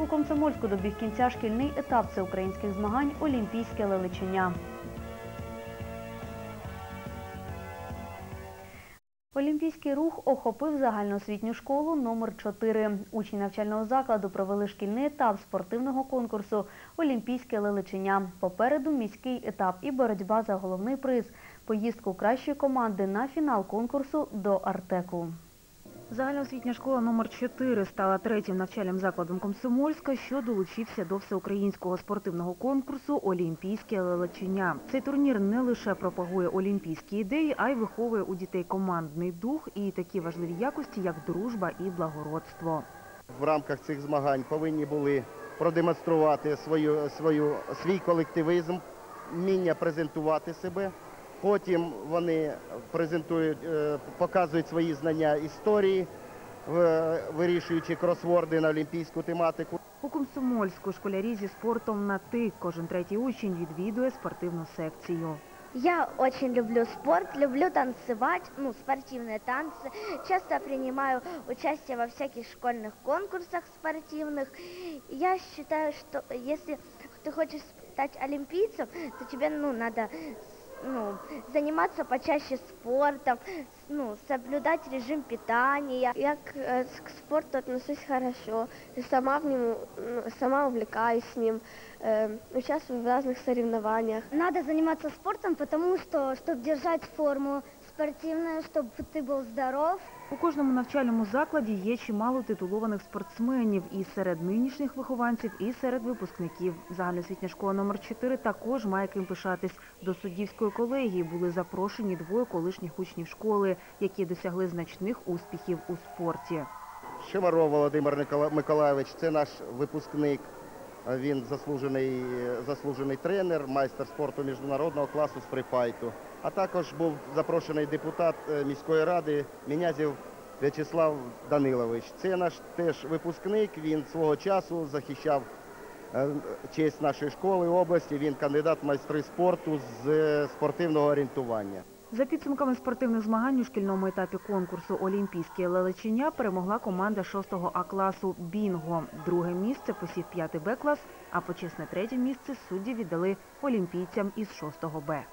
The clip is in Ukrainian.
У Комсомольську добіг кінця шкільний етап всеукраїнських змагань Олімпійське лелечення. Олімпійський рух охопив загальноосвітню школу номер 4 Учні навчального закладу провели шкільний етап спортивного конкурсу Олімпійське лелечення. Попереду міський етап і боротьба за головний приз – поїздку кращої команди на фінал конкурсу до Артеку. Загальноосвітня школа номер 4 стала третім навчальним закладом Комсомольська, що долучився до всеукраїнського спортивного конкурсу Олімпійське лелечення. Цей турнір не лише пропагує олімпійські ідеї, а й виховує у дітей командний дух і такі важливі якості, як дружба і благородство. в рамках цих змагань повинні були продемонструвати свою, свою, свій колективізм, вміння презентувати себе. Потім вони презентують, е, показують свої знання історії, в- вирішуючи кросворди на олімпійську тематику. У Комсомольську школярі зі спортом на «ти». Кожен третій учень відвідує спортивну секцію. Я очень люблю спорт, люблю танцевать, ну, спортивные танцы. Часто принимаю участие во всяких школьных конкурсах спортивных. Я считаю, что если ты хочешь стать олимпийцем, то тебе, ну, надо ну, заниматься почаще спортом, ну, соблюдать режим питания. Я к, э, с- к спорту отношусь хорошо, сама в нем, ну, сама увлекаюсь с ним, э, участвую в разных соревнованиях. Надо заниматься спортом, потому что, чтобы держать форму спортивную, чтобы ты был здоров. У кожному навчальному закладі є чимало титулованих спортсменів і серед нинішніх вихованців, і серед випускників. Загальноосвітня школа номер 4 також має ким пишатись. До суддівської колегії були запрошені двоє колишніх учнів школи, які досягли значних успіхів у спорті. Шимаров Володимир Никола- Миколайович це наш випускник. Він заслужений, заслужений тренер, майстер спорту міжнародного класу з фрифайту. А також був запрошений депутат е, міської ради Мінязів В'ячеслав Данилович. Це наш теж випускник. Він свого часу захищав е, честь нашої школи області. Він кандидат майстри спорту з е, спортивного орієнтування. За підсумками спортивних змагань у шкільному етапі конкурсу Олімпійське лелечення перемогла команда 6-го А класу Бінго. Друге місце посів 5-й Б клас, а почесне третє місце судді віддали олімпійцям із 6-го Б.